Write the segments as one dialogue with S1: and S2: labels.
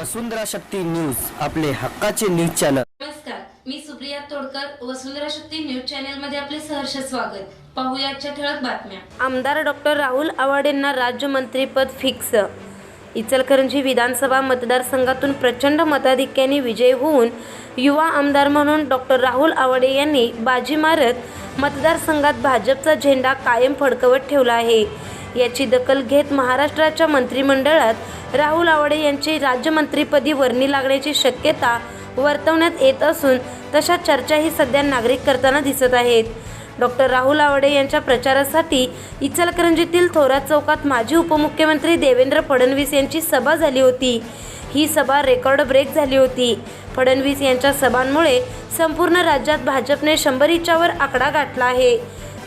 S1: वसुंधरा Shakti news आपले हक्काचे news channel.
S2: नमस्कार मी सुप्रिया तोडकर वसुंधरा शक्ती न्यूज चॅनेल मध्ये आपले सहर्ष स्वागत. पाहूया आजच्या ठळक बातम्या.
S3: आमदार डॉक्टर राहुल आवाडेंना राज्यमंत्रीपद फिक्स. इचलकरंजी विधानसभा मतदारसंघातून प्रचंड मताधिक्याने विजय होऊन युवा आमदार म्हणून डॉक्टर राहुल आवाडे यांनी बाजी मारत मतदारसंघात भाजपचा झेंडा कायम फडकवत ठेवला आहे. याची दखल घेत महाराष्ट्राच्या मंत्रिमंडळात राहुल आवडे यांची राज्यमंत्रीपदी वर्णी लागण्याची शक्यता वर्तवण्यात येत असून तशा चर्चाही सध्या नागरिक करताना दिसत आहेत. डॉक्टर राहुल आवडे यांच्या प्रचारासाठी इचलकरंजीतील थोरात चौकात माजी उपमुख्यमंत्री देवेंद्र फडणवीस यांची सभा झाली होती. ही सभा रेकॉर्ड ब्रेक झाली होती. फडणवीस यांच्या सभांमुळे संपूर्ण राज्यात भाजपने शंभरीच्यावर आकडा गाठला आहे.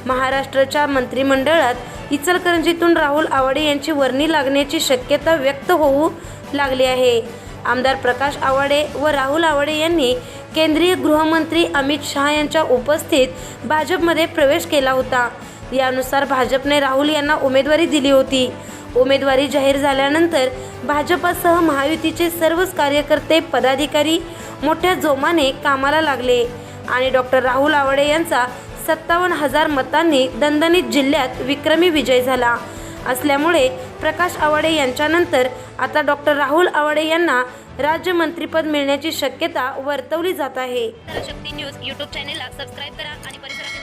S3: महाराष्ट्राच्या मंत्रिमंडळात इचलकरंजीतून राहुल आवाडे यांची वर्णी लागण्याची शक्यता व्यक्त होऊ लागली आहे. आमदार प्रकाश आवाडे व राहुल आवाडे यांनी केंद्रीय गृहमंत्री अमित शहा यांच्या उपस्थित भाजपमध्ये प्रवेश केला होता. यानुसार भाजपने राहुल यांना उमेदवारी दिली होती. उमेदवारी जाहीर झाल्यानंतर भाजपासह महायुतीचे सर्वच कार्यकर्ते पदाधिकारी मोठ्या जोमाने कामाला लागले आणि डॉक्टर राहुल आवाडे यांचा सत्तावन्न हजार मतांनी दणदणीत जिल्ह्यात विक्रमी विजय झाला. असल्यामुळे प्रकाश आवाडे यांच्यानंतर आता डॉक्टर राहुल आवाडे यांना राज्यमंत्रीपद मिळण्याची शक्यता वर्तवली जात आहे.
S4: शक्ती न्यूज यूट्यूब चॅनेलला सबस्क्राईब करा आणि परिसरातील